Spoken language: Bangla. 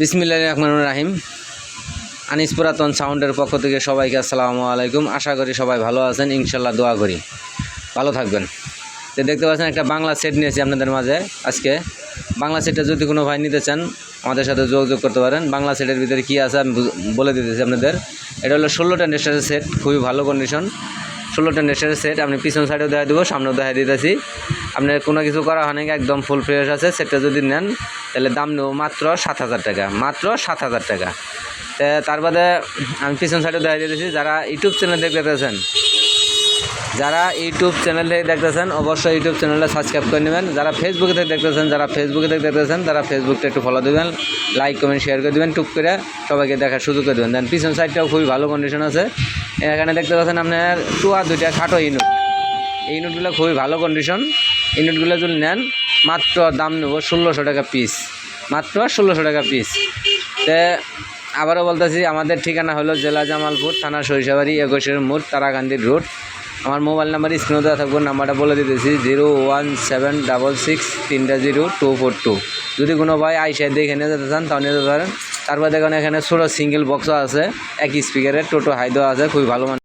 বিসমিল্লাহ রহমান রাহিম। আনিস পুরাতন সাউন্ডের পক্ষ থেকে সবাইকে আসসালামু আলাইকুম। আশা করি সবাই ভালো আছেন ইনশাল্লাহ দোয়া করি। ভালো থাকবেন। তো দেখতে পাচ্ছেন একটা বাংলা সেট নিয়েছি আপনাদের মাঝে আজকে। বাংলা সেটটা যদি কোনো ভাই নিতে চান, আমাদের সাথে যোগাযোগ করতে পারেন। বাংলা সেটের ভিতরে কী আছে আমি বলে দিতেছি আপনাদের। এটা হলো ষোলোটা নেস্টারের সেট খুবই ভালো কন্ডিশন ষোলোটা নেশের সেট আপনি পিছন সাইডেও দেখা দেবো, সামনেও দেখা দিতেছি। আপনার কোনো কিছু করা হয় নাকি? একদম ফুল ফ্রেশ আছে সেটটা যদি নেন, তাহলে দাম নেব মাত্র সাত হাজার টাকা, মাত্র সাত হাজার টাকা। তার বাদে আমি পিছন সাইডেও দেখা দিতেছি, যারা ইউটিউব চ্যানেল দেখতে পেতেছেন যারা ইউটিউব চ্যানেল থেকে দেখতেছেন, অবশ্যই ইউটিউব চ্যানেলটা সাবস্ক্রাইব করে নেবেন। যারা ফেসবুকে থেকে দেখতেছেন, যারা ফেসবুকে থেকে দেখতেছেন, তারা ফেসবুকটা একটু ফলো দেবেন লাইক কমেন্ট শেয়ার করে দেবেন, টুক করে সবাইকে দেখার সুযোগ করে দেবেন। দেন পিছন সাইডটাও খুবই ভালো কন্ডিশন আছে। এখানে দেখতে পাচ্ছেন আপনার টু আর দুইটা খাটো ইউনিট এই ইউনিটগুলো খুবই ভালো কন্ডিশন ইউনিটগুলো যদি নেন, মাত্র দাম নেব ষোলোশো টাকা পিস মাত্র ষোলোশো টাকা পিস তে আবারও বলতেছি, আমাদের ঠিকানা হলো জেলা জামালপুর, থানা সরিষাবাড়ি, একুশের মোড় তারাকান্দির রোড আমার মোবাইল নাম্বার, স্ক্রিনে দেওয়া থাকব, নাম্বারটা বলে দিতেছি, zero one seven double six তিনটা জিরো টু ফোর টু। যদি কোনো ভাই সাইড দেখে নিয়ে যেতে চান, তাও নিয়ে যেতে পারেন। তারপর দেখুন এখানে ছোটো সিঙ্গেল বক্সও আছে এক স্পিকারের টোটো হাইডো আছে, খুবই ভালো